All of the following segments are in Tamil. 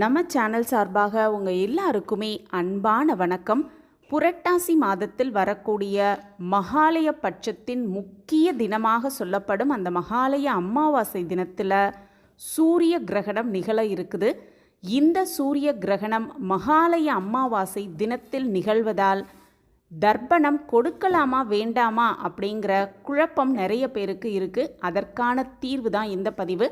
நம்ம சேனல் சார்பாக உங்கள் எல்லாருக்குமே அன்பான வணக்கம். புரட்டாசி மாதத்தில் வரக்கூடிய மகாலய பட்சத்தின் முக்கிய தினமாக சொல்லப்படும் அந்த மகாலய அமாவாசை தினத்தில் சூரிய கிரகணம் நிகழ இருக்குது. இந்த சூரிய கிரகணம் மகாலய அமாவாசை தினத்தில் நிகழ்வதால் தர்ப்பணம் கொடுக்கலாமா வேண்டாமா அப்படிங்கிற குழப்பம் நிறைய பேருக்கு இருக்குது அதற்கான தீர்வு தான் இந்த பதிவு.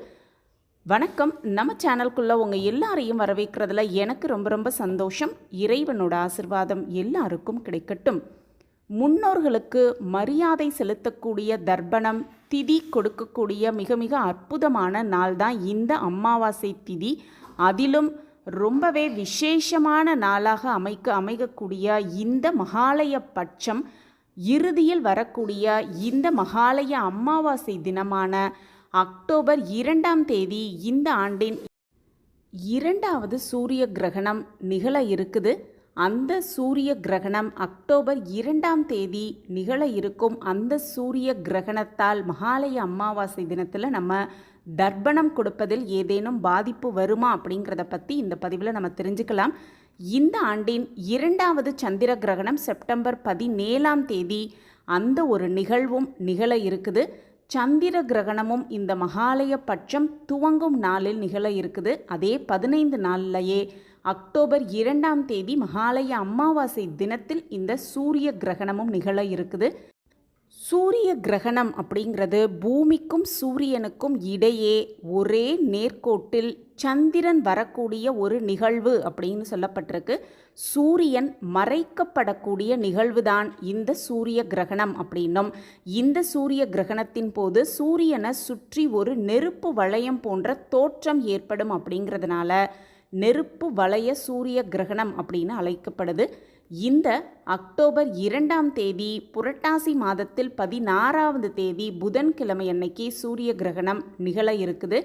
வணக்கம். நம்ம சேனல்குள்ளே உங்கள் எல்லாரையும் வரவேற்கிறதுல எனக்கு ரொம்ப ரொம்ப சந்தோஷம். இறைவனோட ஆசிர்வாதம் எல்லாருக்கும் கிடைக்கட்டும். முன்னோர்களுக்கு மரியாதை செலுத்தக்கூடிய தர்ப்பணம் திதி கொடுக்கக்கூடிய மிக மிக அற்புதமான நாள் தான் இந்த அமாவாசை திதி. அதிலும் ரொம்பவே விசேஷமான நாளாக அமைக்க அமைக்கக்கூடிய இந்த மகாலய பட்சம் இறுதியில் வரக்கூடிய இந்த மகாலய அமாவாசை தினமான அக்டோபர் இரண்டாம் தேதி இந்த ஆண்டின் இரண்டாவது சூரிய கிரகணம் நிகழ இருக்குது. அந்த சூரிய கிரகணம் அக்டோபர் இரண்டாம் தேதி நிகழ இருக்கும். அந்த சூரிய கிரகணத்தால் மகாலய அமாவாசை தினத்தில் நம்ம தர்ப்பணம் கொடுப்பதில் ஏதேனும் பாதிப்பு வருமா அப்படிங்கிறத பற்றி இந்த பதிவில் நம்ம தெரிஞ்சுக்கலாம். இந்த ஆண்டின் இரண்டாவது சந்திர கிரகணம் செப்டம்பர் பதினேழாம் தேதி அந்த ஒரு நிகழ்வும் நிகழ இருக்குது. சந்திர கிரகணமும் இந்த மகாலய பட்சம் துவங்கும் நாளில் நிகழ இருக்குது. அதே பதினைந்து நாள்லையே அக்டோபர் இரண்டாம் தேதி மகாலய அமாவாசை தினத்தில் இந்த சூரிய கிரகணமும் நிகழ இருக்குது. சூரிய கிரகணம் அப்படிங்கிறது பூமிக்கும் சூரியனுக்கும் இடையே ஒரே நேர்கோட்டில் சந்திரன் வரக்கூடிய ஒரு நிகழ்வு அப்படின்னு சொல்லப்பட்டிருக்கு. சூரியன் மறைக்கப்படக்கூடிய நிகழ்வுதான் இந்த சூரிய கிரகணம் அப்படின்னும். இந்த சூரிய கிரகணத்தின் போது சூரியனை சுற்றி ஒரு நெருப்பு வளையம் போன்ற தோற்றம் ஏற்படும் அப்படிங்கிறதுனால நெருப்பு வளைய சூரிய கிரகணம் அப்படின்னு அழைக்கப்படுது. இந்த அக்டோபர் இரண்டாம் தேதி புரட்டாசி மாதத்தில் பதினாறாவது தேதி புதன்கிழமை அன்னைக்கு சூரிய கிரகணம் நிகழ இருக்குது.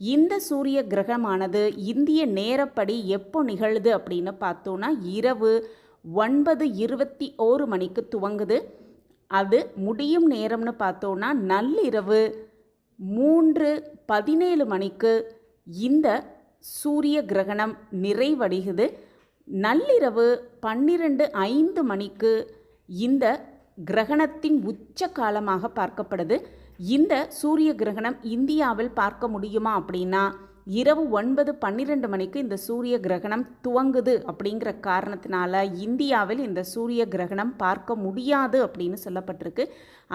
இந்த சூரிய கிரகணமானது இந்திய நேரப்படி எப்போ நிகழுது அப்படின்னு பார்த்தோன்னா இரவு ஒன்பது இருபத்தி ஓரு மணிக்கு துவங்குது. அது முடியும் நேரம்னு பார்த்தோன்னா நள்ளிரவு மூன்று பதினேழு மணிக்கு இந்த சூரிய கிரகணம் நிறைவடைகுது நள்ளிரவு பன்னிரண்டு ஐந்து மணிக்கு இந்த கிரகணத்தின் உச்ச காலமாக பார்க்கப்படுது. இந்த சூரிய கிரகணம் இந்தியாவில் பார்க்க முடியுமா அப்படின்னா இரவு ஒன்பது பன்னிரெண்டு மணிக்கு இந்த சூரிய கிரகணம் துவங்குது அப்படிங்கிற காரணத்தினால இந்தியாவில் இந்த சூரிய கிரகணம் பார்க்க முடியாது அப்படின்னு சொல்லப்பட்டிருக்கு.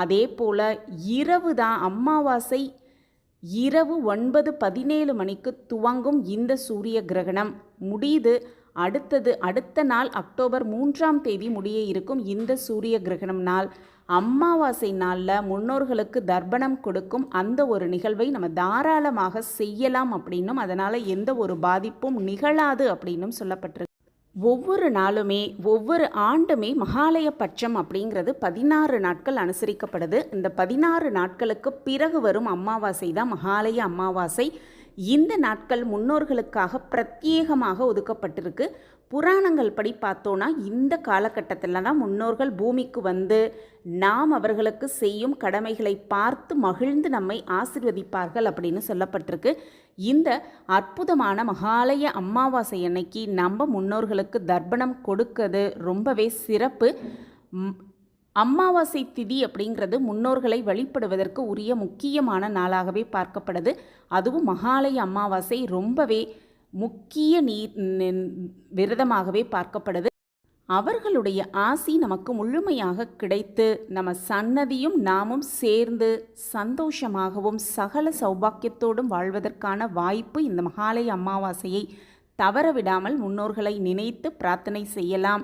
அதே போல் இரவு தான் அமாவாசை இரவு ஒன்பது பதினேழு மணிக்கு துவங்கும் இந்த சூரிய கிரகணம். முடியுது. அடுத்தது அடுத்த நாள் அக்டோபர் மூன்றாம் தேதி முடிய இருக்கும் இந்த சூரிய கிரகணம் நாள். அமாவாசை நாளில் முன்னோர்களுக்கு தர்ப்பணம் கொடுக்கும் அந்த ஒரு நிகழ்வை நம்ம தாராளமாக செய்யலாம் அப்படின்னும் அதனால் எந்த ஒரு பாதிப்பும் நிகழாது அப்படின்னும் சொல்லப்பட்டிருக்கு. ஒவ்வொரு நாளுமே ஒவ்வொரு ஆண்டுமே மகாலய பட்சம் அப்படிங்கிறது பதினாறு நாட்கள் அனுசரிக்கப்படுது. இந்த பதினாறு நாட்களுக்கு பிறகு வரும் அமாவாசை தான் மகாலய அமாவாசை இந்த நாட்கள் முன்னோர்களுக்காக பிரத்யேகமாக ஒதுக்கப்பட்டிருக்கு. புராணங்கள் படி பார்த்தோன்னா இந்த காலகட்டத்தில் தான் முன்னோர்கள் பூமிக்கு வந்து நாம் அவர்களுக்கு செய்யும் கடமைகளை பார்த்து மகிழ்ந்து நம்மை ஆசிர்வதிப்பார்கள் அப்படின்னு சொல்லப்பட்டிருக்கு. இந்த அற்புதமான மகாலய அமாவாசை அன்னைக்கு நம்ம முன்னோர்களுக்கு தர்ப்பணம் கொடுக்கிறது ரொம்பவே சிறப்பு. அமாவாசை திதி அப்படிங்கிறது முன்னோர்களை வழிபடுவதற்கு உரிய முக்கியமான நாளாகவே பார்க்கப்படுது. அதுவும் மகாலய அமாவாசை ரொம்பவே முக்கிய நீர் விரதமாகவே பார்க்கப்படுது. அவர்களுடைய ஆசி நமக்கு முழுமையாக கிடைத்து நம்ம சன்னதியும் நாமும் சேர்ந்து சந்தோஷமாகவும் சகல சௌபாக்கியத்தோடும் வாழ்வதற்கான வாய்ப்பு இந்த மகாலய அமாவாசையை தவறவிடாமல் முன்னோர்களை நினைத்து பிரார்த்தனை செய்யலாம்.